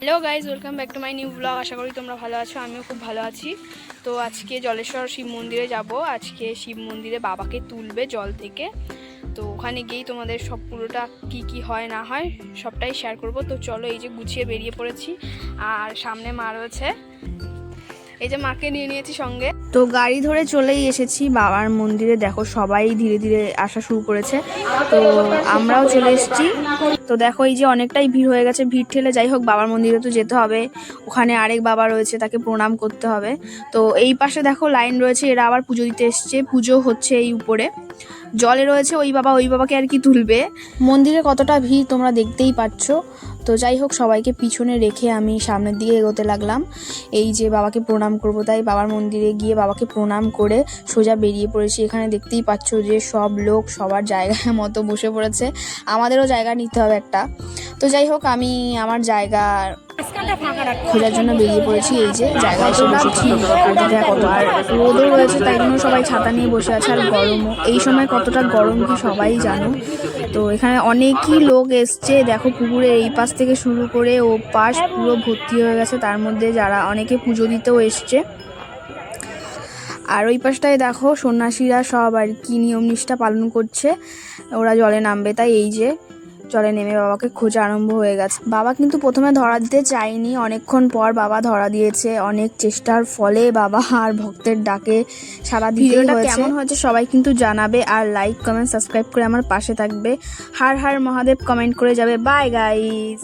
Hello guys welcome back to my new blog আশা করি তোমরা ভালো আছো, আমিও খুব ভালো আছি। তো আজকে জলেশ্বর শিব মন্দিরে যাব। আজকে শিব মন্দিরে বাবাকে তুলবে জল থেকে। তো ওখানে গিয়েই তোমাদের সব পুরোটা কি কি হয়, না হয়, সবটাই শেয়ার করব। তো চলো এই যে গুছিয়ে বেরিয়ে পড়েছি। আর সামনে মা রয়েছে। এই যে মাকে নিয়ে নিয়েছি সঙ্গে। তো গাড়ি ধরে চলেই এসেছি, বাবার মন্দিরে। দেখো, সবাই ধীরে ধীরে আসা শুরু করেছে। তো আমরাও চলে এসেছি। তো দেখো, এই যে অনেকটাই ভিড় হয়ে গেছে, ভিড় ঠেলে যাই হোক, বাবার মন্দিরে তো যেতে হবে। ওখানে আরেক বাবা রয়েছে, তাকে প্রণাম করতে হবে। তো এই পাশে দেখো, লাইন রয়েছে, এরা আবার পুজো দিতে এসছে। পুজো হচ্ছে এই উপরে। জলে রয়েছে, ওই বাবা ওই বাবাকে আর কি তুলবে। মন্দিরে কতটা ভিড় তোমরা দেখতেই পাচ্ছ তো যাই হোক, সবাইকে পিছনে রেখে আমি সামনের দিকে এগোতে লাগলাম। এই যে বাবাকে প্রণাম করব, তাই বাবার মন্দিরে গিয়ে বাবাকে প্রণাম করে সোজা বেরিয়ে পড়েছি। এখানে দেখতেই পাচ্ছ যে সব লোক সবার জায়গায় মতো বসে পড়েছে। আমাদেরও জায়গা নিতে হবে একটা। তো যাই হোক, আমি আমার জায়গা খোঁজার জন্য বেরিয়ে পড়েছি এই যে জায়গায় এসে বসেছি ওদিকে কত আর রোদও রয়েছে তাই জন্য সবাই ছাতা নিয়ে বসে আছে আর গরমও। এই সময় কতটা গরম কি সবাই জানো। তো এখানে অনেকই লোক এসছে দেখো পুকুরে এই পাশ থেকে শুরু করে ও পাশ পুরো ভর্তি হয়ে গেছে তার মধ্যে যারা অনেকে পুজো দিতেও এসছে। আর ওই পাশটায় দেখো সন্ন্যাসীরা সব আর কি নিয়ম নিষ্ঠা পালন করছে ওরা জলে নামবে। তাই এই যে জলে নেমে বাবাকে খোঁজা আরম্ভ হয়ে গেছে। বাবা কিন্তু প্রথমে ধরা দিতে চায়নি। অনেকক্ষণ পর বাবা ধরা দিয়েছে। অনেক চেষ্টার ফলে বাবা আর ভক্তের ডাকে সারা ভিডিওটা কেমন হয়েছে সবাই কিন্তু জানাবে আর লাইক কমেন্ট সাবস্ক্রাইব করে আমার পাশে থাকবে। হার হার মহাদেব কমেন্ট করে যাবে। Bye guys